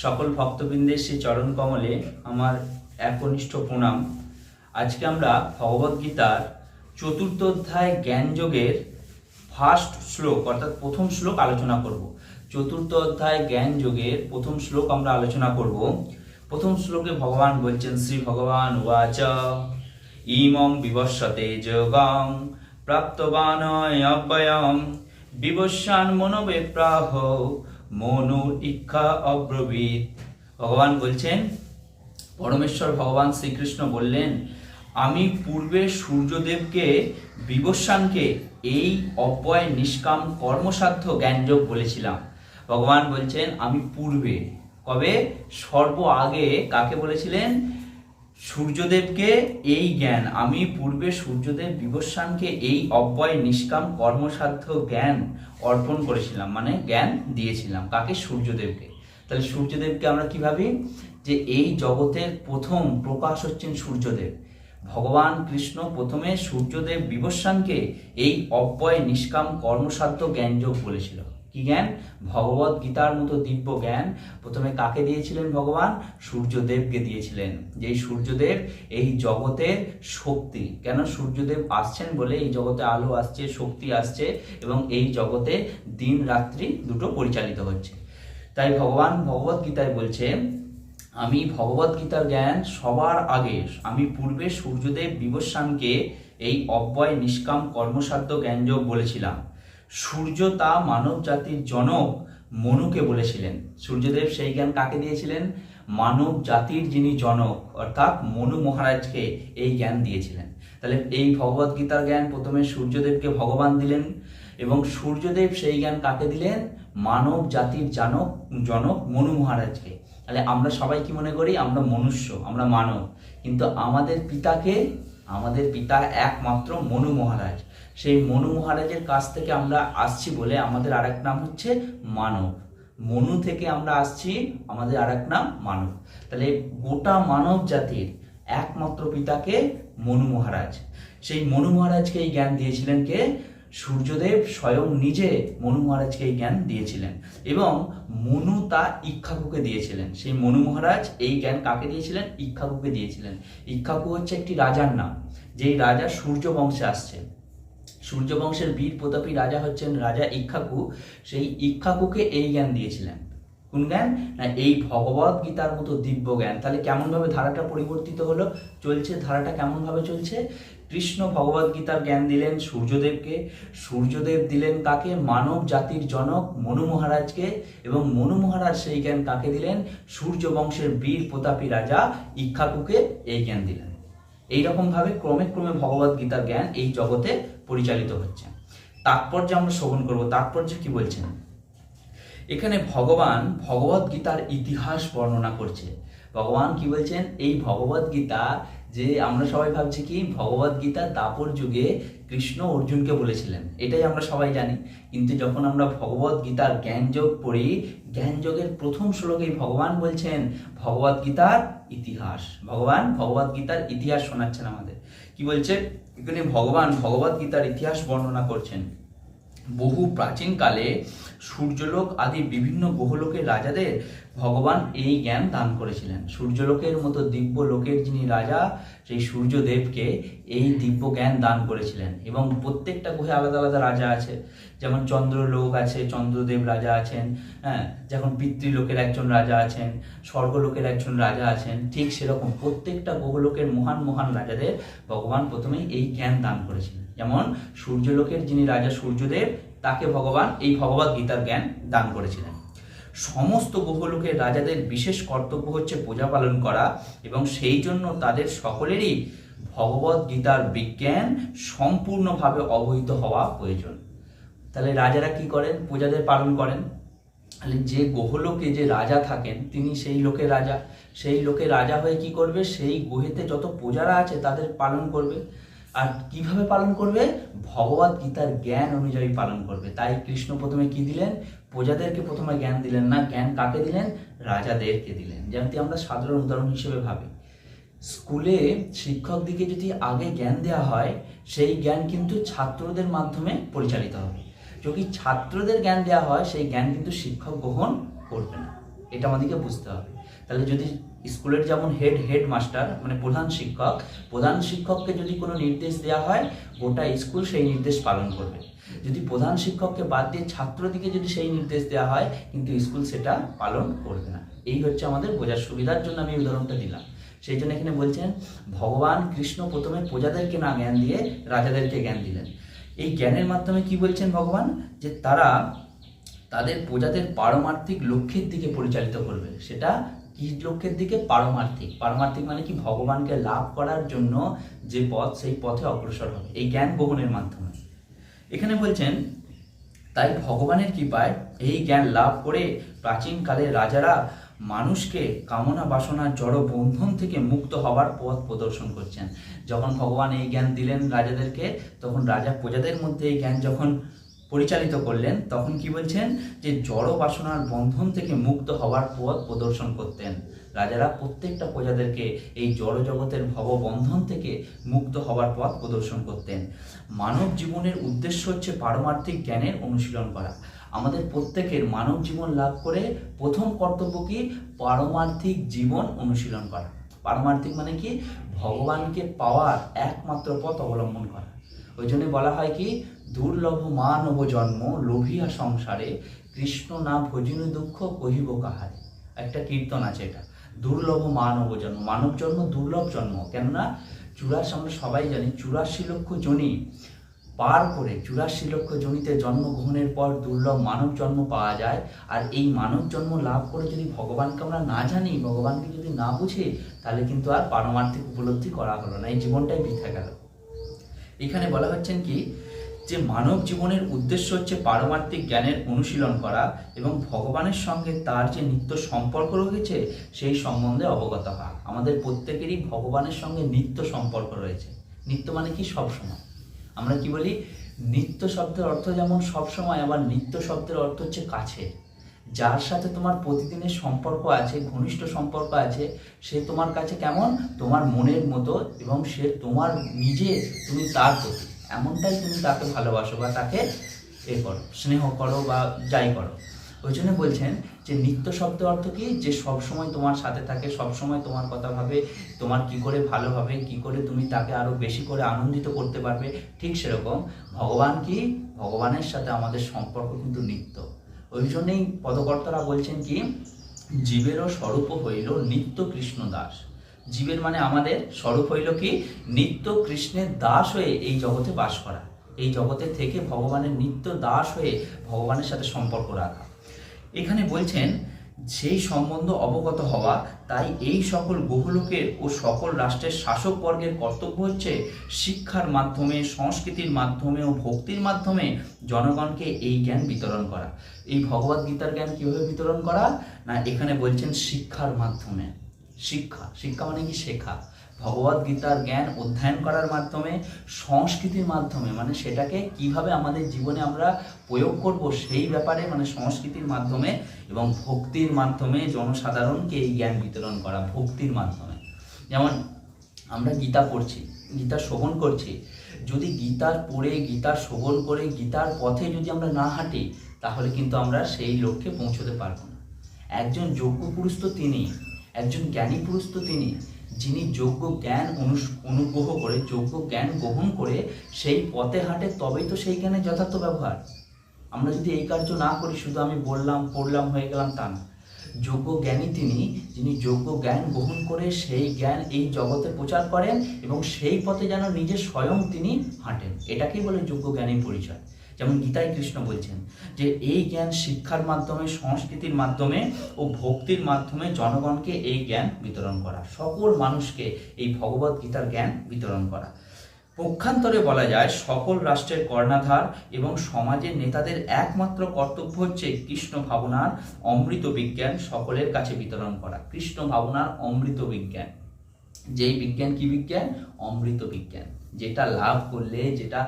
সকল ভক্তবৃন্দের সেই চরণ কমলে আমার একনিষ্ঠ প্রণাম। আজকে আমরা ভগবদ গীতার চতুর্থ অধ্যায় জ্ঞানযোগের ফার্স্ট শ্লোক, অর্থাৎ প্রথম শ্লোক আলোচনা করব। চতুর্থ অধ্যায় জ্ঞান যোগের প্রথম শ্লোক আমরা আলোচনা করব। প্রথম শ্লোকে ভগবান বলছেন, শ্রী ভগবান ওয়াচ ইমং বিবস্বতে যোগং প্রাপ্তবান অব্যয়ম বিবস্বান মনোবে প্রাহ মনু ইক্ষা অব্রবীত। ভগবান বলছেন, পরমেশ্বর ভগবান শ্রীকৃষ্ণ বললেন, আমি পূর্বে সূর্যদেবকে বিবস্বানকে এই অব্যয় নিষ্কাম কর্মসাধ্য জ্ঞানযোগ বলেছিলাম। ভগবান বলছেন, আমি পূর্বে। কবে? সর্ব আগে কাকে বলেছিলেন? সূর্যদেবকে এই জ্ঞান, আমি পূর্বে সূর্যদেব বিবস্বানকে এই অব্যয়, নিষ্কাম, কর্মসাধ্য জ্ঞান অর্পণ করেছিলাম মানে জ্ঞান দিয়েছিলাম। কাকে? সূর্যদেবকে। তাহলে সূর্যদেবকে আমরা কি ভাবি? যে এই জগতের প্রথম প্রকাশ হচ্ছেন সূর্যদেব। ভগবান কৃষ্ণ প্রথমে সূর্যদেব বিবস্বানকে এই অব্যয়, নিষ্কাম, কর্মসাধ্য জ্ঞানযোগ বলেছিল। কি জ্ঞান? ভগবত গীতার মতো দিব্য জ্ঞান। প্রথমে কাকে দিয়েছিলেন ভগবান? সূর্যদেবকে দিয়েছিলেন। যেই সূর্যদেব, এই জগতের শক্তি। কেন সূর্যদেব আসছেন বলে এই জগতে আলো আসছে, শক্তি আসছে এবং এই জগতে দিন রাত্রি দুটো পরিচালিত হচ্ছে। তাই ভগবান ভগবত গীতায় বলছে, আমি ভগবত গীতার জ্ঞান সবার আগে, আমি পূর্বে সূর্যদেব বিবস্বানকে এই অব্যয় নিষ্কাম কর্মসাধ্য জ্ঞানযোগ বলেছিলাম। সূর্য তা মানব জাতির জনক মনুকে বলেছিলেন। সূর্যদেব সেই জ্ঞান কাকে দিয়েছিলেন? মানব জাতির যিনি জনক, অর্থাৎ মনু মহারাজকে এই জ্ঞান দিয়েছিলেন। তাহলে এই ভগবত গীতার জ্ঞান প্রথমে সূর্যদেবকে ভগবান দিলেন এবং সূর্যদেব সেই জ্ঞান কাকে দিলেন? মানব জাতির জানক, জনক মনু মহারাজকে। তাহলে আমরা সবাই কি মনে করি? আমরা মনুষ্য, আমরা মানব। কিন্তু আমাদের পিতাকে, আমাদের পিতা একমাত্র মনু মহারাজ। সেই মনু মহারাজের কাছ থেকে আমরা আসছি বলে আমাদের আরেক নাম হচ্ছে মানব। মনু থেকে আমরা আসছি, আমাদের আরেক নাম মানব। তাহলে গোটা মানব জাতির একমাত্র পিতাকে মনু মহারাজ। সেই মনু মহারাজকে এই জ্ঞান দিয়েছিলেন কে? সূর্যদেব স্বয়ং নিজে মনু মহারাজকে এই জ্ঞান দিয়েছিলেন এবং মনু তা ইক্ষাকুকে দিয়েছিলেন। সেই মনু মহারাজ এই জ্ঞান কাকে দিয়েছিলেন? ইক্ষাকুকে দিয়েছিলেন। ইক্ষাকু হচ্ছে একটি রাজার নাম, যেই রাজা সূর্য বংশে আসছে। সূর্য বংশের বীর প্রতাপী রাজা হচ্ছেন রাজা ইক্ষাকু। সেই ইক্ষাকুকে এই জ্ঞান দিয়েছিলেন। কোন জ্ঞান? না, এই ভগবত গীতার মতো দিব্য জ্ঞান। তাহলে কেমনভাবে ধারাটা পরিবর্তিত হলো? চলছে, ধারাটা কেমনভাবে চলছে? কৃষ্ণ ভগবত গীতার জ্ঞান দিলেন সূর্যদেবকে। সূর্যদেব দিলেন কাকে? মানব জাতির জনক মনু মহারাজকে। এবং মনু মহারাজ সেই জ্ঞান কাকে দিলেন? সূর্য বংশের বীর প্রতাপী রাজা ইক্ষাকুকে এই জ্ঞান দিলেন। এইরকম ভাবে ক্রমে ক্রমে ভগবত গীতার জ্ঞান এই জগতে পরিচালিত হচ্ছে। তাৎপর্য আমরা শ্রবণ করব। তাৎপর্য কি বলছেন? এখানে ভগবান ভগবত গীতার ইতিহাস বর্ণনা করছে। ভগবান কি বলছেন? এই ভগবত গীতা যে আমরা সবাই ভাবছি কি? ভগবত গীতা দাপর যুগে কৃষ্ণ অর্জুনকে বলেছিলেন। এটাই আমরা সবাই জানি। কিন্তু যখন আমরা ভগবত গীতার জ্ঞানযোগ পড়ি, জ্ঞানযোগের প্রথম শ্লোকেই ভগবান বলছেন, ভগবত গীতার ইতিহাস। ভগবান ভগবত গীতার ইতিহাস শোনাচ্ছেন আমাদের। কি বলছে? এখানে ভগবান ভগবত গীতার ইতিহাস বর্ণনা করছেন। বহু প্রাচীনকালে সূর্যলোক আদি বিভিন্ন গ্রহলোকের রাজাদের ভগবান এই জ্ঞান দান করেছিলেন। সূর্যলোকের মতো দিব্য লোকের যিনি রাজা, সেই সূর্যদেবকে এই দিব্য জ্ঞান দান করেছিলেন এবং প্রত্যেকটা গ্রহে আলাদা আলাদা রাজা আছে। যেমন চন্দ্রলোক আছে, চন্দ্রদেব রাজা আছেন হ্যাঁ যেমন পিতৃলোকের একজন রাজা আছেন, স্বর্গলোকের একজন রাজা আছেন, ঠিক সেরকম প্রত্যেকটা গ্রহলোকের মহান মহান রাজাদের ভগবান প্রথমেই এই জ্ঞান দান করেছিলেন। যেমন সূর্যলোকের যিনি রাজা সূর্যদেব, তাকে ভগবান এই ভগবত গীতার জ্ঞান দান করেছিলেন। সমস্ত গ্রহলোকের রাজাদের বিশেষ কর্তব্য হচ্ছে পূজা পালন করা এবং সেই জন্য তাদের সকলেরই ভগবত গীতার বিজ্ঞান সম্পূর্ণভাবে অবহিত হওয়া প্রয়োজন। তাহলে রাজারা কি করেন? পূজাদের পালন করেন। তাহলে যে গ্রহলোকে যে রাজা থাকেন, তিনি সেই লোকের রাজা। সেই লোকের রাজা হয়ে কি করবে? সেই গ্রহেতে যত প্রজারা আছে তাদের পালন করবে। আর কীভাবে পালন করবে? ভগবত গীতার জ্ঞান অনুযায়ী পালন করবে। তাই কৃষ্ণ প্রথমে কি দিলেন? প্রজাদেরকে প্রথমে জ্ঞান দিলেন না। জ্ঞান কাকে দিলেন? রাজাদেরকে দিলেন। যেমনটি আমরা সাধারণ উদাহরণ হিসেবে ভাবি। স্কুলে শিক্ষকদিকে যদি আগে জ্ঞান দেওয়া হয়, সেই জ্ঞান কিন্তু ছাত্রদের মাধ্যমে পরিচালিত হবে। যদি ছাত্রদের জ্ঞান দেওয়া হয়, সেই জ্ঞান কিন্তু শিক্ষক গ্রহণ করবে না। এটা আমাদেরকে বুঝতে হবে। তাহলে যদি স্কুলের যেমন হেড হেড মাস্টার মানে প্রধান শিক্ষক, প্রধান শিক্ষককে যদি কোনো নির্দেশ দেওয়া হয়, গোটা স্কুল সেই নির্দেশ পালন করবে। যদি প্রধান শিক্ষককে বাদ দিয়ে ছাত্রদিকে যদি সেই নির্দেশ দেওয়া হয়, কিন্তু স্কুল সেটা পালন করবে না। এই হচ্ছে আমাদের বোঝার সুবিধার জন্য আমি উদাহরণটা দিলাম। সেই জন্য এখানে বলছেন, ভগবান কৃষ্ণ প্রথমে প্রজাদেরকে না জ্ঞান দিয়ে রাজাদেরকে জ্ঞান দিলেন। এই জ্ঞানের মাধ্যমে কি বলছেন ভগবান? যে তারা তাদের প্রজাদের পারমার্থিক লক্ষ্যের দিকে পরিচালিত করবে। সেটা কি লক্ষ্যের দিকে পারমার্থিক। পারমার্থিক মানে কি? ভগবানকে লাভ করার জন্য যে পথ, সেই পথে অগ্রসর হবে। এই জ্ঞান বহনের মাধ্যমে। এখানে বলছেন, তাই ভগবানের কৃপায় এই জ্ঞান লাভ করে প্রাচীনকালে রাজারা মানুষকে কামনা বাসনা, জড় বন্ধন থেকে মুক্ত হওয়ার পথ প্রদর্শন করছেন। যখন ভগবান এই জ্ঞান দিলেন রাজাদেরকে, তখন রাজা প্রজাদের মধ্যে এই জ্ঞান যখন পরিচালিত করলেন, তখন কি বলছেন? যে জড় বাসনার বন্ধন থেকে মুক্ত হওয়ার পথ প্রদর্শন করতেন। রাজারা প্রত্যেকটা প্রজাদেরকে এই জড় জগতের ভববন্ধন থেকে মুক্ত হওয়ার পথ প্রদর্শন করতেন। মানব জীবনের উদ্দেশ্য হচ্ছে পারমার্থিক জ্ঞানের অনুশীলন করা। আমাদের প্রত্যেকের মানব জীবন লাভ করে প্রথম কর্তব্য কি? পারমার্থিক জীবন অনুশীলন করা। পারমার্থিক মানে কি? ভগবানকে পাওয়ার একমাত্র পথ অবলম্বন করা। ওই জন্য বলা হয় কি, দুর্লভ মানব জন্ম লোভিয়া সংসারে কৃষ্ণ না ভজিনু দুঃখ কহিব কাহারে। একটা কীর্তন আছে এটা। দুর্লভ মানব জন্ম। মানব জন্ম, দুর্লভ জন্ম। কেননা চুরাশি, আমরা সবাই জানি, চুরাশি লক্ষ জনি পার করে, চুরাশি লক্ষ জনিতে জন্মগ্রহণের পর দুর্লভ মানব জন্ম পাওয়া যায়। আর এই মানব জন্ম লাভ করে যদি ভগবানকে আমরা না জানি, ভগবানকে যদি না বুঝি, তাহলে কিন্তু আর পারমার্থিক উপলব্ধি করা হলো না। এই জীবনটাই বৃথা গেল। এখানে বলা হচ্ছেন কি? যে মানব জীবনের উদ্দেশ্য হচ্ছে পারমার্থিক জ্ঞানের অনুশীলন করা এবং ভগবানের সঙ্গে তার যে নিত্য সম্পর্ক রয়েছে, সেই সম্বন্ধে অবগত হওয়া। আমাদের প্রত্যেকেরই ভগবানের সঙ্গে নিত্য সম্পর্ক রয়েছে। নিত্য মানে কি? সব সময়। আমরা কি বলি? নিত্য শব্দের অর্থ যেমন সব সময়, আবার নিত্য শব্দের অর্থ হচ্ছে কাছে। যার সাথে তোমার প্রতিদিনের সম্পর্ক আছে, ঘনিষ্ঠ সম্পর্ক আছে, সে তোমার কাছে কেমন? তোমার মনের মতো এবং সে তোমার নিজে তুমি তার প্রতি। এমনটাই তুমি তাকে ভালোবাসো বা তাকে এ করো, স্নেহ করো বা যাই করো। ওই জন্য বলছেন যে নিত্য শব্দ অর্থ কি? যে সব সময় তোমার সাথে থাকে সব সময় তোমার কথা ভাবে, তোমার কি করে ভালো হবে, কি করে তুমি তাকে আরও বেশি করে আনন্দিত করতে পারবে, ঠিক সেরকম। ভগবান কি? ভগবানের সাথে আমাদের সম্পর্ক কিন্তু নিত্য। ওই জন্যই পদকর্তারা বলছেন কি, জীবেরও স্বরূপ হইল নিত্য কৃষ্ণ দাস। জীবের মানে আমাদের স্বরূপ হইল কি, নিত্য কৃষ্ণের দাস হয়ে এই জগতে বাস করা। এই জগতে থেকে ভগবানের নিত্য দাস হয়ে ভগবানের সাথে সম্পর্ক রাখা। এখানে বলছেন সেই সম্বন্ধ অবগত হওয়া, তাই এই সকল বহুলোকের ও সকল রাষ্ট্রের শাসক বর্গের কর্তব্য হচ্ছে শিক্ষার মাধ্যমে, সংস্কৃতির মাধ্যমে ও ভক্তির মাধ্যমে জনগণকে এই জ্ঞান বিতরণ করা। এই ভগবদ গীতার জ্ঞান কীভাবে বিতরণ করা? না, এখানে বলছেন শিক্ষার মাধ্যমে। শিক্ষা শিক্ষা মানে কি শেখা? ভগবদ গীতার জ্ঞান অধ্যয়ন করার মাধ্যমে, সংস্কৃতির মাধ্যমে মানে সেটাকে কীভাবে আমাদের জীবনে আমরা প্রয়োগ করব সেই ব্যাপারে মানে সংস্কৃতির মাধ্যমে এবং ভক্তির মাধ্যমে জনসাধারণকে এই জ্ঞান বিতরণ করা, ভক্তির মাধ্যমে। যেমন আমরা গীতা পড়ছি, গীতা শ্রবণ করছি। যদি গীতার পড়ে গীতার শ্রবণ করে, গীতার পথে যদি আমরা না হাঁটি, তাহলে কিন্তু আমরা সেই লক্ষ্যে পৌঁছতে পারব না। একজন যোগ্য পুরুষ তো তিনি, একজন জ্ঞানী পুরুষ তো তিনি যিনি যোগ্য জ্ঞান অনুগ্রহ করে, যোগ্য জ্ঞান গ্রহণ করে সেই পথে হাঁটে, তবেই তো সেই জ্ঞানের যথার্থ ব্যবহার। আমরা যদি এই কার্য না করি, শুধু আমি বললাম, পড়লাম, হয়ে গেলাম তা না। যোগ্য জ্ঞানী তিনি, যিনি যোগ্য জ্ঞান গ্রহণ করে সেই জ্ঞান এই জগতে প্রচার করেন এবং সেই পথে যেন নিজে স্বয়ং তিনি হাঁটেন। এটাকেই বলে যোগ্য জ্ঞানীর পরিচয়। যেমন গীতায় কৃষ্ণ বলছেন যে এই জ্ঞান শিক্ষার মাধ্যমে, সংস্কৃতির মাধ্যমে ও ভক্তির মাধ্যমে জনগণকে এই জ্ঞান বিতরণ করা, সকল মানুষকে এই ভগবত গীতার জ্ঞান বিতরণ করা। পক্ষান্তরে বলা যায়, সকল রাষ্ট্রের কর্ণাধার এবং সমাজের নেতাদের একমাত্র কর্তব্য হচ্ছে কৃষ্ণ ভাবনার অমৃত বিজ্ঞান সকলের কাছে বিতরণ করা। কৃষ্ণ ভাবনার অমৃত বিজ্ঞান। যেই বিজ্ঞান কি বিজ্ঞান? অমৃত বিজ্ঞান। যেটা লাভ করলে, যেটা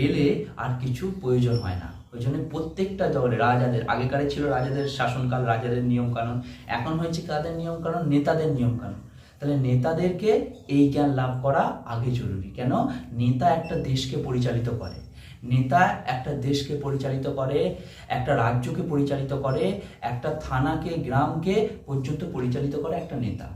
পেলে আর কিছু প্রয়োজন হয় না। ওই জন্য প্রত্যেকটা দলে রাজাদের, আগেকারে ছিল রাজাদের শাসনকাল, রাজাদের নিয়ম কানুন এখন হয়েছে কাদের নিয়ম কানুন নেতাদের নিয়ম কানুন তাহলে নেতাদেরকে এই জ্ঞান লাভ করা আগে জরুরি। কেন? নেতা একটা দেশকে পরিচালিত করে। নেতা একটা দেশকে পরিচালিত করে, একটা রাজ্যকে পরিচালিত করে, একটা থানাকে, গ্রামকে পর্যন্ত পরিচালিত করে একটা নেতা।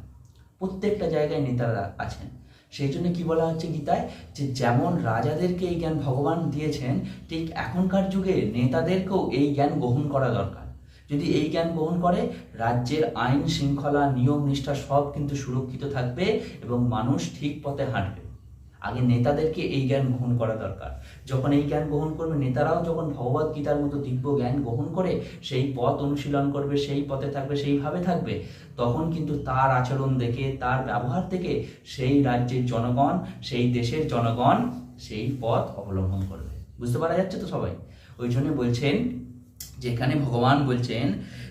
প্রত্যেকটা জায়গায় নেতারা আছেন। সেই জন্য কী বলা হচ্ছে গীতায়? যে যেমন রাজাদেরকে এই জ্ঞান ভগবান দিয়েছেন, ঠিক এখনকার যুগে নেতাদেরকেও এই জ্ঞান গ্রহণ করা দরকার। যদি এই জ্ঞান গ্রহণ করে, রাজ্যের আইন শৃঙ্খলা, নিয়ম, নিষ্ঠা সব কিন্তু সুরক্ষিত থাকবে এবং মানুষ ঠিক পথে হাঁটবে। আগে নেতাদেরকে এই জ্ঞান গ্রহণ করা দরকার। যখন এই জ্ঞান গ্রহণ করবে, নেতারাও যখন ভগবত গীতার মতো দিব্য জ্ঞান গ্রহণ করে, সেই পথ অনুশীলন করবে, সেই পথে থাকবে, সেইভাবে থাকবে, তখন কিন্তু তার আচরণ দেখে, তার ব্যবহার থেকে সেই রাজ্যের জনগণ, সেই দেশের জনগণ সেই পথ অবলম্বন করবে। বুঝতে পারা যাচ্ছে তো সবাই? ওই জন্য বলছেন, যেখানে ভগবান বলছেন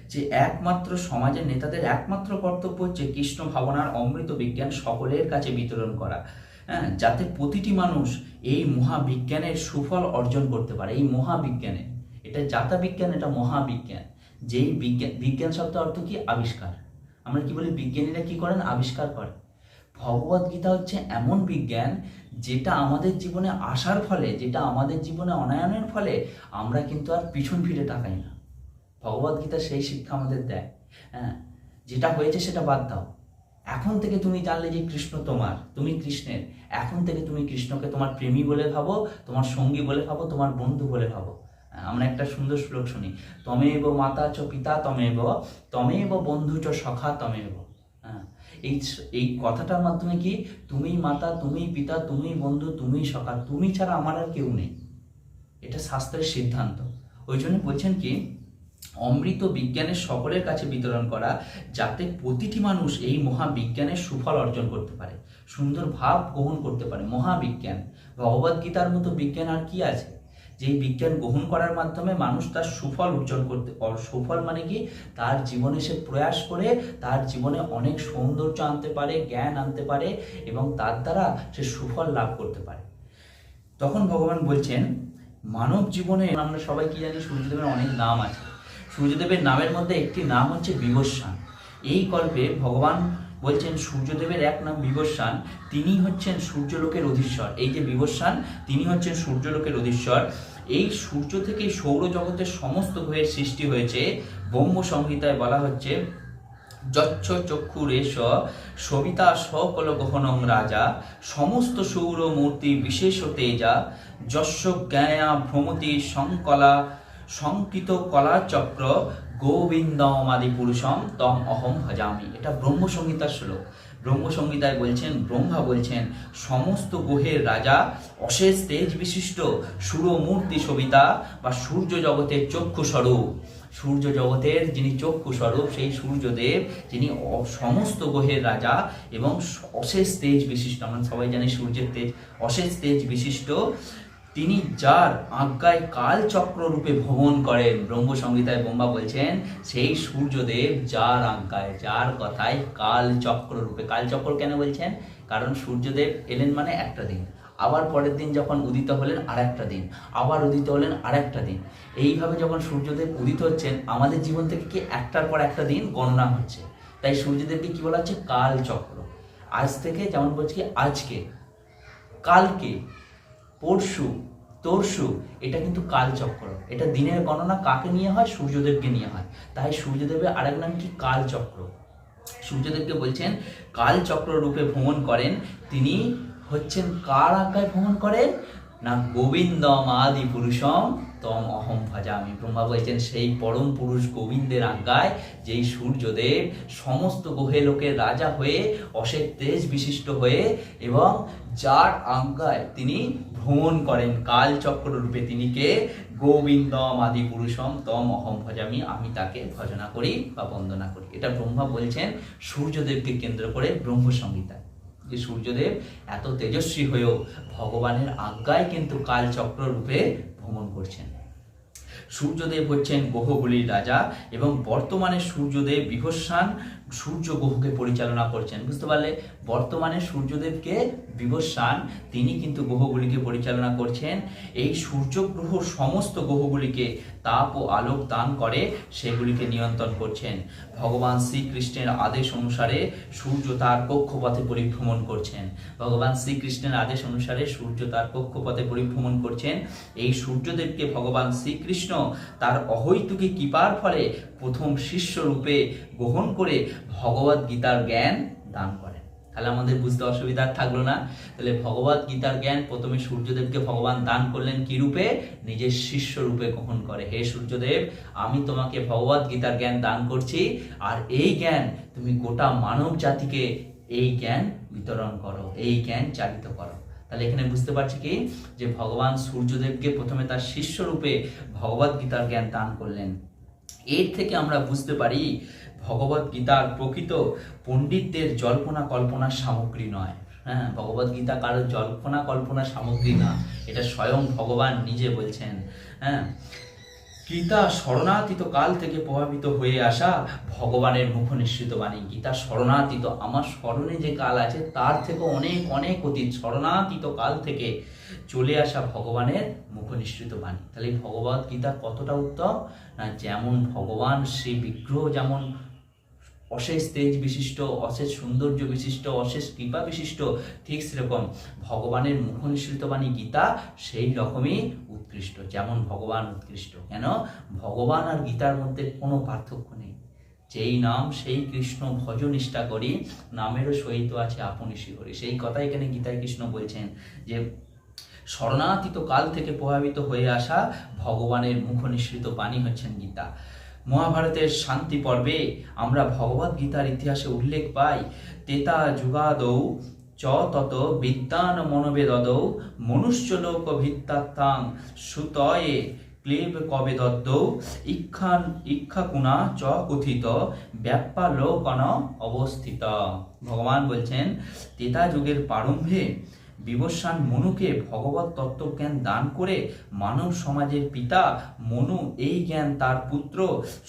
যে, একমাত্র সমাজের নেতাদের একমাত্র কর্তব্য হচ্ছে কৃষ্ণ ভাবনার অমৃত বিজ্ঞান সকলের কাছে বিতরণ করা। যাতে প্রতিটি মানুষ এই মহাবিজ্ঞানের সুফল অর্জন করতে পারে। এই মহাবিজ্ঞানে, এটা জাতা বিজ্ঞান এটা মহাবিজ্ঞান। যেই বিজ্ঞান বিজ্ঞান শব্দ অর্থ কি? আবিষ্কার। আমরা কি বলি? বিজ্ঞানীরা কি করেন? আবিষ্কার করেন। ভগবত গীতা হচ্ছে এমন বিজ্ঞান যেটা আমাদের জীবনে আসার ফলে, যেটা আমাদের জীবনে অনায়নের ফলে আমরা কিন্তু আর পিছন ফিরে তাকাই না। ভগবত গীতা সেই শিক্ষা আমাদের দেয়। হ্যাঁ যেটা হয়েছে সেটা বাদ দাও। এখন থেকে তুমি জানলে যে কৃষ্ণ তোমার তুমি কৃষ্ণের। এখন থেকে তুমি কৃষ্ণকে তোমার প্রেমী বলে ভাবো তোমার সঙ্গী বলে ভাবো তোমার বন্ধু বলে ভাবো। হ্যাঁ, আমরা একটা সুন্দর শ্লোক শুনি তমেব মাতা চ পিতা তমেব তমেব বন্ধু চ সখা তমেব। হ্যাঁ এই এই কথাটার মাধ্যমে কি? তুমি মাতা তুমি পিতা তুমি বন্ধু তুমি সখা তুমি ছাড়া আমার আর কেউ নেই। এটা শাস্ত্রের সিদ্ধান্ত। ওই জন্য বলছেন কি অমৃত বিজ্ঞানের সকলের কাছে বিতরণ করা যাতে প্রতিটি মানুষ এই মহাবিজ্ঞানের সুফল অর্জন করতে পারে, সুন্দর ভাব গ্রহণ করতে পারে। মহাবিজ্ঞান ভগবদ গীতার মতো বিজ্ঞান আর কি আছে? যে এই বিজ্ঞান গ্রহণ করার মাধ্যমে মানুষ তার সুফল অর্জন করতে সুফল মানে কি? তার জীবনে সে প্রয়াস করে, তার জীবনে অনেক সৌন্দর্য আনতে পারে, জ্ঞান আনতে পারে এবং তার দ্বারা সে সুফল লাভ করতে পারে। তখন ভগবান বলছেন, মানব জীবনে আমরা সবাই কি জানি সূর্যদেবের অনেক নাম আছে। সূর্যদেবের নামের মধ্যে একটি নাম হচ্ছে বিবস্বান এই কল্পে ভগবান বলছেন সূর্যদেবের এক নাম বিবস্বান তিনি হচ্ছেন সূর্যলোকের অধীশ্বর। এই যে বিবস্বান তিনি হচ্ছেন সূর্যলোকের অধীশ্বর। এই সূর্য থেকে সৌরজগতের সমস্ত গ্রহের সৃষ্টি হয়েছে। ব্রহ্ম সংহিতায় বলা হচ্ছে, যচ্ছ চক্ষু চক্ষুরেশ সবিতা সকল গহনং রাজা, সমস্ত সৌর মূর্তি বিশেষ তেজা যস্য জ্ঞায়া ভ্রমতি সংকলা সংকৃত কলা চক্র গোবিন্দমাদি পুরুষম তম অহম ভজামি। এটা ব্রহ্মসংহিতার শ্লোক। ব্রহ্মসংহিতায় বলছেন, ব্রহ্মা বলছেন, সমস্ত গ্রহের রাজা অশেষ তেজ বিশিষ্ট সুরমূর্তি সবিতা বা সূর্য জগতের চক্ষু স্বরূপ। সূর্য জগতের যিনি চক্ষু স্বরূপ, সেই সূর্যদেব যিনি সমস্ত গ্রহের রাজা এবং অশেষ তেজ বিশিষ্ট, আমরা সবাই জানি সূর্যের তেজ, অশেষ তেজ বিশিষ্ট তিনি যার আজ্ঞায় কাল চক্র রূপে ভ্রমণ করেন। ব্রহ্ম সংহিতায় ব্রহ্মা বলছেন, সেই সূর্যদেব যার আজ্ঞায়, যার কথায় কাল চক্র রূপে, কাল চক্র কেন বলছেন? কারণ সূর্যদেব এলেন মানে একটা দিন, আবার পরের দিন যখন উদিত হলেন আর একটা দিন, আবার উদিত হলেন আর একটা দিন। এইভাবে যখন সূর্যদেব উদিত হচ্ছেন, আমাদের জীবন থেকে কি একটার পর একটা দিন গণনা হচ্ছে? তাই সূর্যদেবকে কি বলা হচ্ছে? কাল চক্র। আজ থেকে, যেমন বলছি, আজকে। কালকে পরশু, তরশু, এটা কিন্তু কালচক্র এটা দিনের গণনা কাকে নিয়ে হয়? সূর্যদেবকে নিয়ে হয়। তাই সূর্যদেবের আরেক নাম কি? কালচক্র সূর্যদেবকে বলছেন কালচক্র রূপে ভ্রমণ করেন। তিনি হচ্ছেন কার আজ্ঞায় ভ্রমণ করেন? না, গোবিন্দম আদি পুরুষম তম অহম ভজামি। ব্রহ্মা বলছেন, সেই পরম পুরুষ গোবিন্দের আজ্ঞায়, যেই সূর্যদেব সমস্ত গোহে লোকের রাজা হয়ে অশেষ তেজ বিশিষ্ট হয়ে এবং যার আজ্ঞায় তিনি ভ্রমণ করেন কালচক্র রূপে তিনি কে? গোবিন্দম আদি পুরুষম তম অহম ভজামি, আমি তাকে ভজনা করি বা বন্দনা করি। এটা ব্রহ্মা বলছেন সূর্যদেবকে কেন্দ্র করে ব্রহ্ম সংহিতায় যে সূর্যদেব এত তেজস্বী হয়েও ভগবানের আজ্ঞায় কিন্তু কালচক্র রূপে ভ্রমণ করছেন। সূর্যদেব হচ্ছেন গ্রহগুলির রাজা এবং বর্তমানে সূর্যদেব বিভস্বান সূর্য গ্রহকে পরিচালনা করছেন। বুঝতে পারলে, বর্তমানে সূর্যদেবকে বিভস্বান তিনি কিন্তু গ্রহগুলিকে পরিচালনা করছেন। এই সূর্য গ্রহ সমস্ত গ্রহগুলিকে তাপ ও আলোক দান করে, সেগুলিকে নিয়ন্ত্রণ করছেন। ভগবান শ্রীকৃষ্ণের আদেশ অনুসারে সূর্য তার কক্ষপথে পরিভ্রমণ করছেন। ভগবান শ্রীকৃষ্ণের আদেশ অনুসারে সূর্য তার কক্ষপথে পরিভ্রমণ করছেন। এই সূর্যদেবকে ভগবান শ্রীকৃষ্ণ তার অহৈতুকী কৃপার ফলে প্রথম শিষ্য রূপে গ্রহণ করে ভগবত গীতার জ্ঞান দান করেন। তাহলে আমাদের বুঝতে অসুবিধা থাকল না। তাহলে ভগবত গীতার জ্ঞান প্রথমে সূর্যদেবকে ভগবান দান করলেন কি রূপে? নিজের শিষ্য রূপে গ্রহণ করে। হে সূর্যদেব, আমি তোমাকে ভগবত গীতার জ্ঞান দান করছি আর এই জ্ঞান তুমি গোটা মানব জাতিকে এই জ্ঞান বিতরণ করো, এই জ্ঞান চালিত করো। তাহলে এখানে বুঝতে পারছি কি? যে ভগবান সূর্যদেবকে প্রথমে তার শিষ্য রূপে ভগবত গীতার জ্ঞান দান করলেন। এর থেকে আমরা বুঝতে পারি ভগবত গীতার প্রকৃত পণ্ডিতদের জল্পনা কল্পনার সামগ্রী নয়। হ্যাঁ ভগবত গীতা কারোর জল্পনা কল্পনার সামগ্রী না, এটা স্বয়ং ভগবান নিজে বলছেন। হ্যাঁ গীতা শরণাতীত কাল থেকে প্রভাবিত হয়ে আসা ভগবানের মুখ নিঃসৃত বাণী। গীতা শরণাতীত, আমার স্মরণে যে কাল আছে, তার থেকে অনেক অনেক অতীত শরণাতীত কাল থেকে চলে আসা ভগবানের মুখ নিঃসৃত বাণী। তাহলে ভগবত গীতা কতটা উত্তম? যেমন ভগবান সেই বিগ্রহ, যেমন অশেষ তেজ বিশিষ্ট, অশেষ সৌন্দর্য বিশিষ্ট, অশেষ কৃপা বিশিষ্ট, ঠিক সেরকম ভগবানের মুখ নিঃসৃত বাণী গীতা সেই রকমই উৎকৃষ্ট, যেমন ভগবান উৎকৃষ্ট। কেন? ভগবান আর গীতার মধ্যে কোনো পার্থক্য নেই। যেই নাম, সেই কৃষ্ণ ভজ নিষ্ঠা করি, নামেরও সহিত আছে আপনি শিহরি সেই কথা এখানে গীতায় কৃষ্ণ বলছেন যে শরণাতীত কাল থেকে প্রভাবিত হয়ে আসা ভগবানের মুখ নিঃসৃত বাণী হচ্ছেন গীতা। মহাভারতের শান্তি পর্বে আমরা ভগবত গীতার ইতিহাসে উল্লেখ পাই, তেতা যুগাদৌ চ তত বিদ্যান মনোবেদৌ মনুষ্যলোক ভিত্তাত্তাং সুতয়ে ক্লেব কবে দদ্দৌ ইক্ষান ইক্ষাকুণা চ কথিত ব্যাপ্যালোকন অবস্থিত। ভগবান বলছেন, তেতা যুগের প্রারম্ভে বিবস্বান মনুকে ভগবত তত্ত্বজ্ঞান দান করে মানব সমাজের পিতা মনু এই জ্ঞান তার পুত্র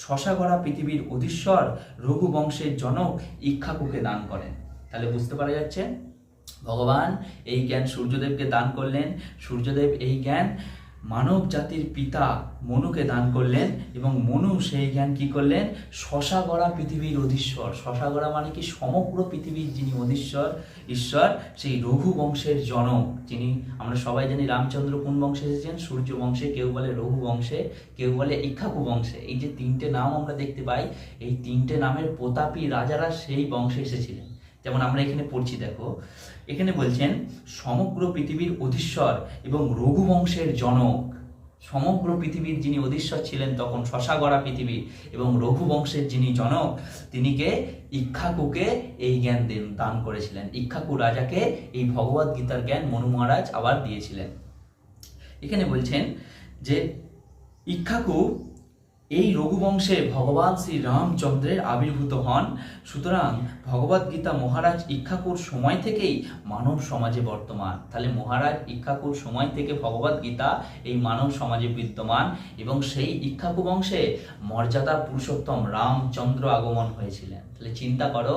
শশাগড়া পৃথিবীর অধীশ্বর রঘুবংশের জনক ইক্ষাকুকে দান করেন। তাহলে বুঝতে পারা যাচ্ছে? ভগবান এই জ্ঞান সূর্যদেবকে দান করলেন। সূর্যদেব এই জ্ঞান মানব জাতির পিতা মনুকে দান করলেন এবং মনু সেই জ্ঞান কি করলেন? শশাগড়া পৃথিবীর অধীশ্বর। শশাগড়া মানে কি? সমগ্র পৃথিবীর যিনি অধীশ্বর, ঈশ্বর, সেই রঘু বংশের জনক, যিনি আমরা সবাই জানি রামচন্দ্র কোন বংশে এসেছেন? সূর্য বংশে, কেউ বলে রঘু বংশে, কেউ বলে ইক্ষাকু বংশে। এই যে তিনটে নাম আমরা দেখতে পাই, এই তিনটে নামের প্রতাপী রাজারা সেই বংশে এসেছিলেন। যেমন আমরা এখানে পড়ছি, দেখো এখানে বলছেন, সমগ্র পৃথিবীর অধীশ্বর এবং রঘু বংশের জনক। সমগ্র পৃথিবীর যিনি অধীশ্বর ছিলেন তখন শশাগড়া পৃথিবী এবং রঘু বংশের যিনি জনক, তিনিকে ইক্ষাকুকে এই জ্ঞান দেন, দান করেছিলেন। ইক্ষাকু রাজাকে এই ভগবত গীতার জ্ঞান মনু মহারাজ আবার দিয়েছিলেন। এখানে বলছেন যে, ইক্ষাকু এই রঘুবংশে ভগবান শ্রী রামচন্দ্রের আবির্ভূত হন। সুতরাং ভগবত গীতা মহারাজ ইক্ষাকুর সময় থেকেই মানব সমাজে বর্তমান। তাহলে মহারাজ ইক্ষাকুর সময় থেকে ভগবত গীতা এই মানব সমাজে বিদ্যমান এবং সেই ইক্ষাকু বংশে মর্যাদা পুরুষোত্তম রামচন্দ্র আগমন হয়েছিলেন। তাহলে চিন্তা করো,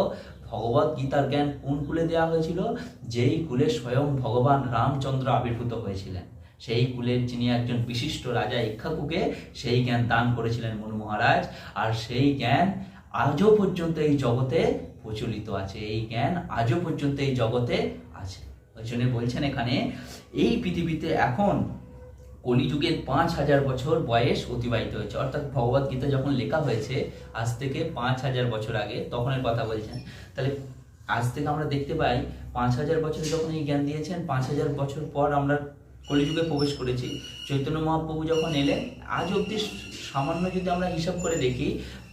ভগবত গীতার জ্ঞান কোন কুলে দেওয়া হয়েছিল? যেই কুলে স্বয়ং ভগবান রামচন্দ্র আবির্ভূত হয়েছিলেন। সেই কুলের যিনি একজন বিশিষ্ট রাজা ইক্ষাকুকে, সেই জ্ঞান দান করেছিলেন মনু মহারাজ। আর সেই জ্ঞান আজও পর্যন্ত এই জগতে প্রচলিত আছে। এই জ্ঞান আজও পর্যন্ত এই জগতে আছে। ওই জন্য বলছেন এখানে, এই পৃথিবীতে এখন কলিযুগের পাঁচ হাজার বছর বয়স অতিবাহিত হয়েছে। অর্থাৎ ভগবত গীতা যখন লেখা হয়েছে, আজ থেকে পাঁচ হাজার বছর আগে, তখনের কথা বলছেন। তাহলে আজ থেকে আমরা দেখতে পাই, পাঁচ হাজার বছর যখন এই জ্ঞান দিয়েছেন, পাঁচ হাজার বছর পর আমরা কলিযুগে প্রবেশ করেছি। চৈতন্য মহাপ্রভু যখন এলেন, আজ অবধি সামান্য যদি আমরা হিসাব করে দেখি,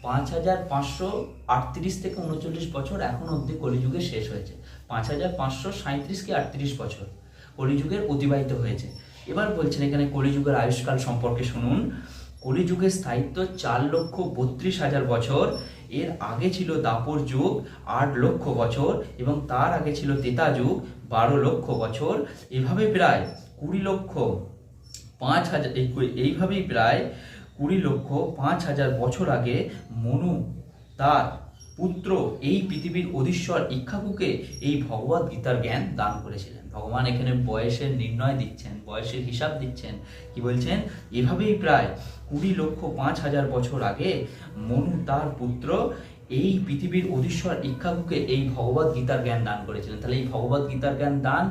পাঁচ হাজার পাঁচশো আটত্রিশ থেকে উনচল্লিশ বছর এখন অবধি কলিযুগে শেষ হয়েছে। পাঁচ হাজার পাঁচশো সাঁত্রিশ কি আটত্রিশ বছর? কলিযুগের অতিবাহিত হয়েছে। এবার বলছেন এখানে কলিযুগের আয়ুষ্কাল সম্পর্কে শুনুন। কলিযুগের স্থায়িত্ব চার লক্ষ বত্রিশ হাজার বছর, এর আগে ছিল দাপর যুগ, আট লক্ষ বছর, এবং তার আগে ছিল তেতা যুগ, বারো লক্ষ বছর। এভাবে প্রায় কুড়ি লক্ষ পাঁচ হাজার, এই এইভাবেই প্রায় কুড়ি লক্ষ পাঁচ হাজার বছর আগে মনু তার পুত্র এই পৃথিবীর অধীশ্বর ইক্ষাকুকে এই ভগবত গীতার জ্ঞান দান করেছিলেন। ভগবান এখানে বয়সের নির্ণয় দিচ্ছেন, বয়সের হিসাব দিচ্ছেন। কি বলছেন? এভাবেই প্রায় কুড়ি লক্ষ পাঁচ হাজার বছর আগে মনু তার পুত্র এই পৃথিবীর অধীশ্বর ইক্ষাকুকে এই ভগবত গীতার জ্ঞান দান করেছিলেন। তাহলে এই ভগবত গীতার জ্ঞান দান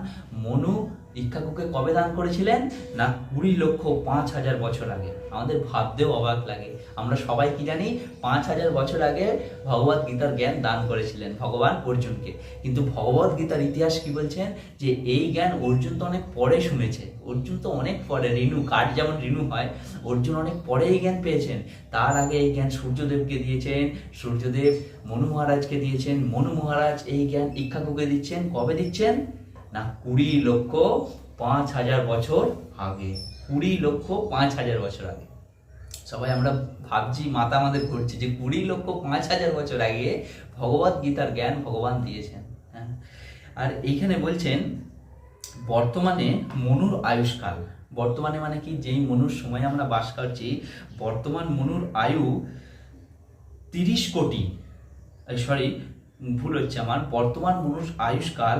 মনু ইক্ষাকুকে কবে দান করেছিলেন? না, কুড়ি লক্ষ পাঁচ হাজার বছর আগে। আমাদের ভাবতেও অবাক লাগে। আমরা সবাই কি জানি, পাঁচ হাজার বছর আগে ভগবত গীতার জ্ঞান দান করেছিলেন ভগবান অর্জুনকে। কিন্তু ভগবত গীতার ইতিহাস কি বলছেন? যে এই জ্ঞান অর্জুন তো অনেক পরে শুনেছে। অর্জুন তো অনেক পরে ঋণু কাঠ যেমন ঋণু হয়, অর্জুন অনেক পরে এই জ্ঞান পেয়েছেন। তার আগে এই জ্ঞান সূর্যদেবকে দিয়েছেন, সূর্যদেব মনু মহারাজকে দিয়েছেন। মনু মহারাজ এই জ্ঞান ইক্ষাকুকে দিচ্ছেন। কবে দিচ্ছেন? না, কুড়ি লক্ষ পাঁচ হাজার বছর আগে। কুড়ি লক্ষ পাঁচ হাজার বছর আগে। সবাই আমরা ভাবছি, মাতা আমাদের ঘুরছে যে কুড়ি লক্ষ পাঁচ হাজার বছর আগে ভগবত গীতার জ্ঞান ভগবান দিয়েছেন। হ্যাঁ? আর এইখানে বলছেন, বর্তমানে মনুর আয়ুষ্কাল। বর্তমানে মানে কি? যেই মনুর সময় আমরা বাস করছি, বর্তমান মনুর আয়ু তিরিশ কোটি, সরি ভুল হচ্ছে আমার। বর্তমান মনুষ আয়ুষ্কাল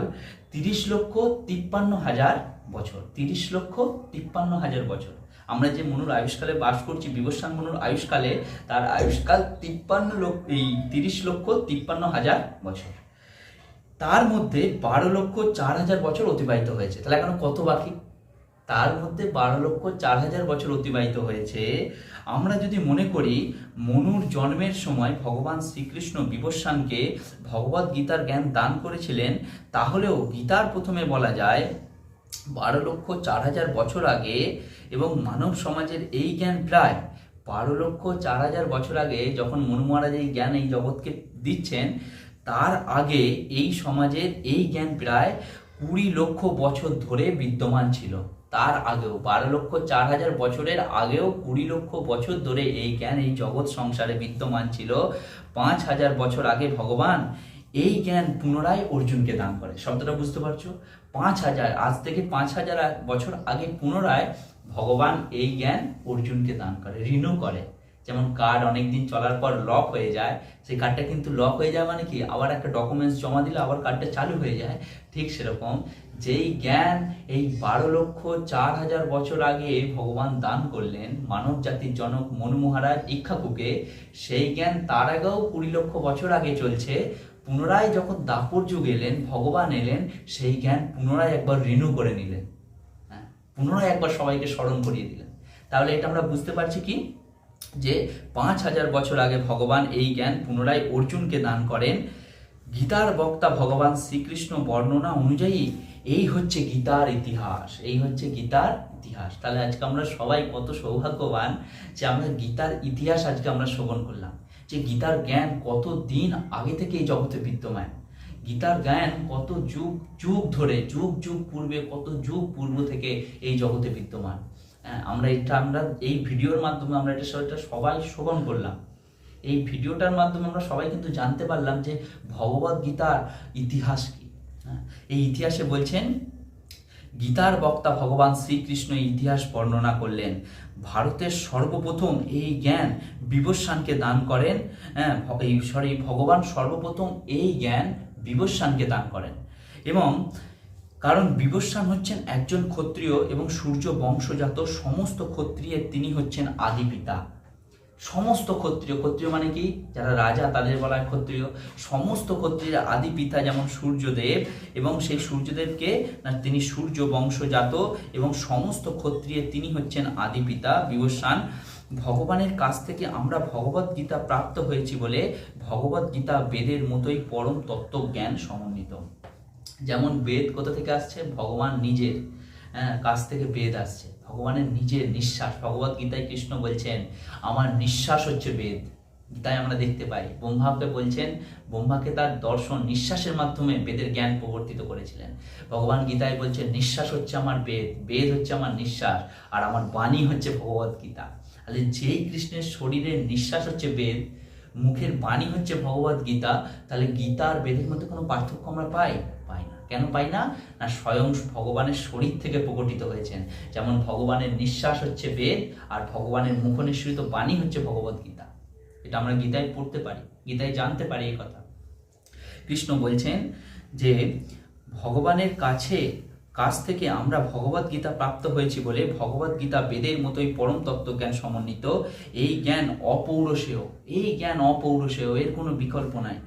তিরিশ লক্ষ তিপ্পান্ন হাজার বছর। তিরিশ লক্ষ তিপ্পান্ন হাজার বছর। আমরা যে মনুর আয়ুষ্কালে বাস করছি বিবস্বান মনুর আয়ুষ্কালে, তার আয়ুষ্কাল তিপ্পান্ন লক্ষ, এই তিরিশ লক্ষ তিপ্পান্ন হাজার বছর। তার মধ্যে বারো লক্ষ চার হাজার বছর অতিবাহিত হয়েছে। তাহলে এখন কত বাকি? তার মধ্যে বারো লক্ষ চার হাজার বছর অতিবাহিত হয়েছে। আমরা যদি মনে করি, মনুর জন্মের সময় ভগবান শ্রীকৃষ্ণ বিবস্বানকে ভগবত গীতার জ্ঞান দান করেছিলেন, তাহলেও গীতার প্রথমে বলা যায়, বারো লক্ষ চার হাজার বছর আগে এবং মানব সমাজের এই জ্ঞান প্রায় বারো লক্ষ চার হাজার বছর আগে যখন মনু মহারাজ এই জ্ঞান এই জগৎকে দিচ্ছেন, তার আগে এই সমাজের এই জ্ঞান প্রায় কুড়ি লক্ষ বছর ধরে বিদ্যমান ছিল। তার আগেও বারো লক্ষ চার হাজার বছরের আগেও কুড়ি লক্ষ বছর ধরে এই জ্ঞান, এই জগৎ সংসারে বিদ্যমান ছিল। পাঁচ হাজার বছর আগে ভগবান এই জ্ঞান পুনরায় অর্জুনকে দান করে। শব্দটা বুঝতে পারছ? পাঁচ হাজার, আজ থেকে পাঁচ হাজার বছর আগে পুনরায় ভগবান এই জ্ঞান অর্জুনকে দান করে, ঋণও করে। যেমন কার্ড অনেকদিন চলার পর লক হয়ে যায়, সেই কার্ডটা কিন্তু লক হয়ে যায় মানে কি? আবার একটা ডকুমেন্টস জমা দিলে আবার কার্ডটা চালু হয়ে যায়। ঠিক সেরকম যেই জ্ঞান এই বারো লক্ষ চার হাজার বছর আগে ভগবান দান করলেন মানব জাতির জনক মনু মহারাজ ইক্ষাকুকে সেই জ্ঞান তার আগেও কুড়ি লক্ষ বছর আগে চলছে। পুনরায় যখন দাপর যুগ এলেন, ভগবান এলেন, সেই জ্ঞান পুনরায় একবার রিনিউ করে নিলেন। হ্যাঁ পুনরায় একবার সবাইকে স্মরণ করিয়ে দিলেন। তাহলে এটা আমরা বুঝতে পারছি কি? যে পাঁচ হাজার বছর আগে ভগবান এই জ্ঞান পুনরায় অর্জুনকে দান করেন। গীতার বক্তা ভগবান শ্রীকৃষ্ণ বর্ণনা অনুযায়ী এই হচ্ছে গীতার ইতিহাস, এই হচ্ছে গীতার ইতিহাস। তাহলে আজকে আমরা সবাই কত সৌভাগ্যবান যে আমরা গীতার ইতিহাস আজকে আমরা শ্রবণ করলাম। যে গীতার জ্ঞান কত দিন আগে থেকে এই জগতে বিদ্যমান। গীতার জ্ঞান কত যুগ যুগ ধরে, যুগ যুগ পূর্বে, কত যুগ পূর্ব থেকে এই জগতে বিদ্যমান। আমরা এটা আমরা এই ভিডিওর মাধ্যমে আমরা এটা সেটা সবাই শ্রবণ করলাম। এই ভিডিওটার মাধ্যমে আমরা সবাই কিন্তু জানতে পারলাম যে ভগবত গীতার ইতিহাস কি। হ্যাঁ, এই ইতিহাসে বলছেন গীতার বক্তা ভগবান শ্রীকৃষ্ণ ইতিহাস বর্ণনা করলেন। ভারতের সর্বপ্রথম এই জ্ঞান বিবস্বানকে দান করেন। হ্যাঁ সরি ভগবান সর্বপ্রথম এই জ্ঞান বিবস্বানকে দান করেন। এবং কারণ বিবস্বান হচ্ছেন একজন ক্ষত্রিয় এবং সূর্য বংশজাত সমস্ত ক্ষত্রিয়ের তিনি হচ্ছেন আদি পিতা। সমস্ত ক্ষত্রিয় ক্ষত্রিয় মানে কি? যারা রাজা, তাদের বলা হয় ক্ষত্রিয়। সমস্ত ক্ষত্রিয়ের আদি পিতা যেমন সূর্যদেব এবং সেই সূর্যদেবকে না, তিনি সূর্য বংশজাত এবং সমস্ত ক্ষত্রিয়ের তিনি হচ্ছেন আদি পিতা বিবস্বান ভগবানের কাছ থেকে আমরা ভগবত গীতা প্রাপ্ত হয়েছি বলে ভগবত গীতা বেদের মতোই পরম তত্ত্ব জ্ঞান সমন্বিত। যেমন বেদ কোথা থেকে আসছে? ভগবান নিজের কাছ থেকে বেদ আসছে। ভগবানের নিজের নিঃশ্বাস, ভগবত গীতায় কৃষ্ণ বলছেন, আমার নিঃশ্বাস হচ্ছে বেদ। গীতায় আমরা দেখতে পাই, ব্রহ্মাকে বলছেন, ব্রহ্মাকে তার দর্শন, নিঃশ্বাসের মাধ্যমে বেদের জ্ঞান প্রবর্তিত করেছিলেন। ভগবান গীতায় বলছেন, নিঃশ্বাস হচ্ছে আমার বেদ বেদ হচ্ছে আমার নিঃশ্বাস, আর আমার বাণী হচ্ছে ভগবত গীতা। তাহলে যেই কৃষ্ণের শরীরের নিঃশ্বাস হচ্ছে বেদ, মুখের বাণী হচ্ছে ভগবত গীতা, তাহলে গীতা আর বেদের মধ্যে কোনো পার্থক্য আমরা পাই? কেন পাই না? না, স্বয়ং ভগবানের শরীর থেকে প্রকটিত হয়েছেন। যেমন ভগবানের নিঃশ্বাস হচ্ছে বেদ, আর ভগবানের মুখনিসৃত বাণী হচ্ছে ভগবত গীতা। এটা আমরা গীতায় পড়তে পারি, গীতায় জানতে পারি এই কথা। কৃষ্ণ বলছেন যে, ভগবানের কাছে, কাছ থেকে আমরা ভগবত গীতা প্রাপ্ত হয়েছি বলে ভগবত গীতা বেদের মতোই পরম তত্ত্ব জ্ঞান সমন্বিত। এই জ্ঞান অপৌরসেয়, এই জ্ঞান অপৌরসেয়, এর কোনো বিকল্প নাই।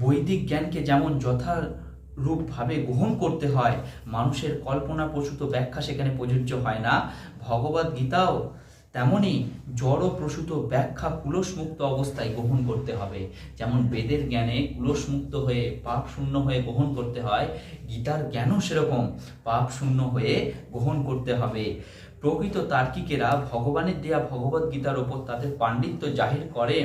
বৈদিক জ্ঞানকে যেমন যথারূপভাবে গ্রহণ করতে হয়। মানুষের কল্পনা প্রসূত ব্যাখ্যা সেখানে প্রযোজ্য হয় না। ভগবত গীতাও তেমনই জড় প্রসূত ব্যাখ্যা কুলসমুক্ত অবস্থায় গ্রহণ করতে হবে। যেমন বেদের জ্ঞানে কুলসমুক্ত হয়ে পাপ শূন্য হয়ে গ্রহণ করতে হয়, গীতার জ্ঞানও সেরকম পাপ শূন্য হয়ে গ্রহণ করতে হবে। প্রকৃত তার্কিকেরা ভগবানের দেয়া ভগবত গীতার ওপর তাদের পাণ্ডিত্য জাহির করে।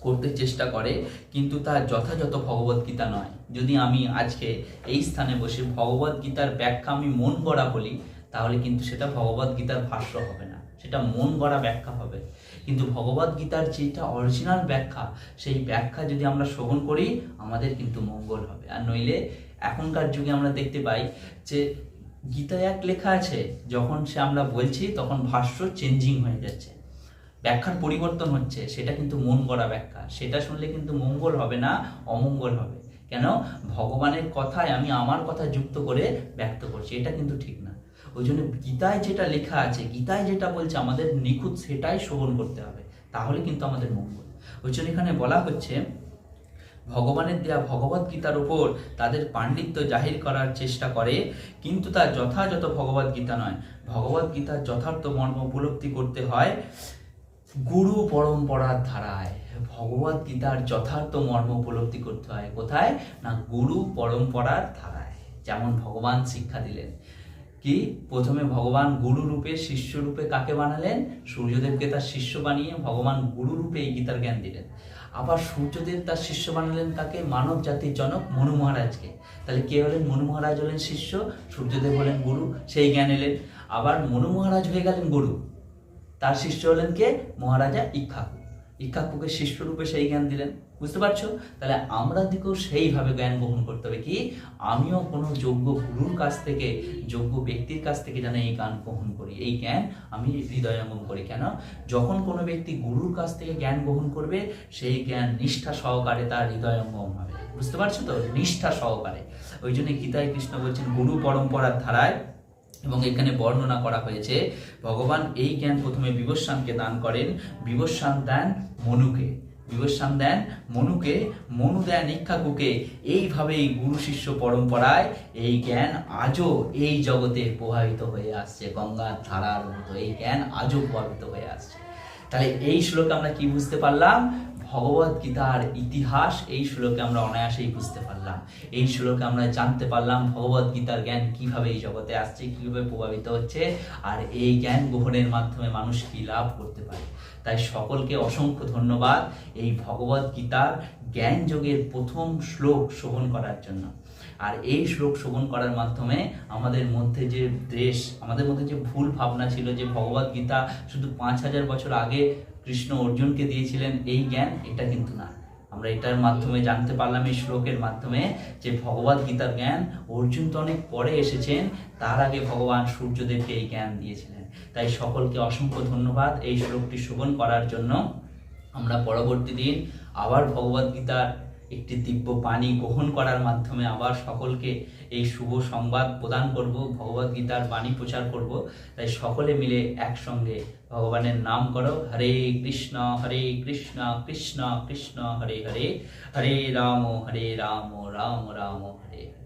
করতে চেষ্টা করে, কিন্তু তা যথাযথ ভগবত গীতা নয়। যদি আমি আজকে এই স্থানে বসে ভগবত গীতার ব্যাখ্যা আমি মন গড়া বলি, তাহলে কিন্তু সেটা ভগবত গীতার ভাষ্য হবে না। সেটা মন গড়া ব্যাখ্যা হবে। কিন্তু ভগবত গীতার যেটা অরিজিনাল ব্যাখ্যা, সেই ব্যাখ্যা যদি আমরা শ্রবণ করি, আমাদের কিন্তু মঙ্গল হবে। আর নইলে এখনকার যুগে আমরা দেখতে পাই যে গীতায় এক লেখা আছে, যখন সে আমরা বলছি, তখন ভাষ্য চেঞ্জিং হয়ে যাচ্ছে। ব্যাখ্যার পরিবর্তন হচ্ছে, সেটা কিন্তু মন গড়া ব্যাখ্যা। সেটা শুনলে কিন্তু মঙ্গল হবে না, অমঙ্গল হবে। কেন? ভগবানের কথায় আমি আমার কথা যুক্ত করে ব্যক্ত করছি, এটা কিন্তু ঠিক না। ওই জন্য গীতায় যেটা লেখা আছে, গীতায় যেটা বলছে, আমাদের নিখুঁত সেটাই শ্রবণ করতে হবে, তাহলে কিন্তু আমাদের মঙ্গল। ওই জন্য এখানে বলা হচ্ছে, ভগবানের দেয়া ভগবত গীতার উপর তাদের পাণ্ডিত্য জাহির করার চেষ্টা করে, কিন্তু তা যথাযথ ভগবত গীতা নয়। ভগবত গীতার যথার্থ মর্ম উপলব্ধি করতে হয় গুরু পরম্পরার ধারায়, ভগবত গীতার যথার্থ মর্ম উপলব্ধি করতে হয় কোথায়? না, গুরু পরম্পরার ধারায়। যেমন ভগবান শিক্ষা দিলেন। কি? প্রথমে ভগবান গুরু রূপে, শিষ্য রূপে কাকে বানালেন? সূর্যদেবকে তার শিষ্য বানিয়ে ভগবান গুরু রূপে এই গীতার জ্ঞান দিলেন। আবার সূর্যদেব তার শিষ্য বানালেন কাকে? মানব জাতির জনক মনু মহারাজকে। তাহলে কে হলেন? মনু মহারাজ হলেন শিষ্য, সূর্যদেব হলেন গুরু, সেই জ্ঞান এলেন। আবার মনু মহারাজ হয়ে গেলেন গুরু। তার শিষ্য হলেন কে? মহারাজা ইক্ষাকু। ইক্ষাকুকে শিষ্য রূপে সেই জ্ঞান দিলেন। বুঝতে পারছ? তাহলে আমরা দিকেও সেইভাবে জ্ঞান গ্রহণ করতে হবে কি? আমিও কোনো যোগ্য গুরুর কাছ থেকে, যোগ্য ব্যক্তির কাছ থেকে যেন এই জ্ঞান গ্রহণ করি। এই জ্ঞান আমি হৃদয়ঙ্গম করি। কেন? যখন কোনো ব্যক্তি গুরুর কাছ থেকে জ্ঞান গ্রহণ করবে, সেই জ্ঞান নিষ্ঠা সহকারে তার হৃদয়ঙ্গম হবে। বুঝতে পারছ তো? নিষ্ঠা সহকারে। ওই জন্য গীতায় কৃষ্ণ বলছেন, গুরু পরম্পরার ধারায় এবং এখানে বর্ণনা করা হয়েছে, ভগবান এই জ্ঞান প্রথমে বিবস্বানকে দান করেন বিবস্বান দেন মনুকে বিবস্বান দেন মনুকে, মনু দেন ইক্ষাকুকে। এইভাবেই গুরু শিষ্য পরম্পরায় এই জ্ঞান আজও এই জগতে প্রভাবিত হয়ে আসছে, গঙ্গার ধারার মতো এই জ্ঞান আজও প্রভাবিত হয়ে আসছে। তাহলে এই শ্লোকে আমরা কি বুঝতে পারলাম? ভগবত গীতার ইতিহাস, এই শ্লোকে আমরা অনায়াসেই বুঝতে পারলাম। এই শ্লোকে আমরা জানতে পারলাম ভগবত গীতার জ্ঞান কীভাবে এই জগতে আসছে, কীভাবে প্রভাবিত হচ্ছে, আর এই জ্ঞান গ্রহণের মাধ্যমে মানুষ কি লাভ করতে পারে। তাই সকলকে অসংখ্য ধন্যবাদ এই ভগবত গীতার জ্ঞান যোগের প্রথম শ্লোক শোভন করার জন্য। আর এই শ্লোক শ্রবণ করার মাধ্যমে আমাদের মধ্যে যে দেশ, আমাদের মধ্যে যে ভুল ভাবনা ছিল যে ভগবত গীতা শুধু পাঁচ হাজার বছর আগে কৃষ্ণ অর্জুনকে দিয়েছিলেন এই জ্ঞান, এটা কিন্তু না। আমরা এটার মাধ্যমে জানতে পারলাম, এই শ্লোকের মাধ্যমে, যে ভগবত গীতার জ্ঞান, অর্জুন তো অনেক পরে এসেছেন, তার আগে ভগবান সূর্যদেবকে এই জ্ঞান দিয়েছিলেন। তাই সকলকে অসংখ্য ধন্যবাদ এই শ্লোকটি শোভন করার জন্য। আমরা পরবর্তী দিন আবার ভগবত গীতার একটি দিব্য বাণী গ্রহণ করার মাধ্যমে আবার সকলকে এই শুভ সংবাদ প্রদান করব ভগবদ গীতার বাণী প্রচার করব। তাই সকলে মিলে একসঙ্গে ভগবানের নাম করো, হরে কৃষ্ণ হরে কৃষ্ণ কৃষ্ণ কৃষ্ণ, হরে হরে। হরে রাম হরে রাম রাম রাম, হরে হরে।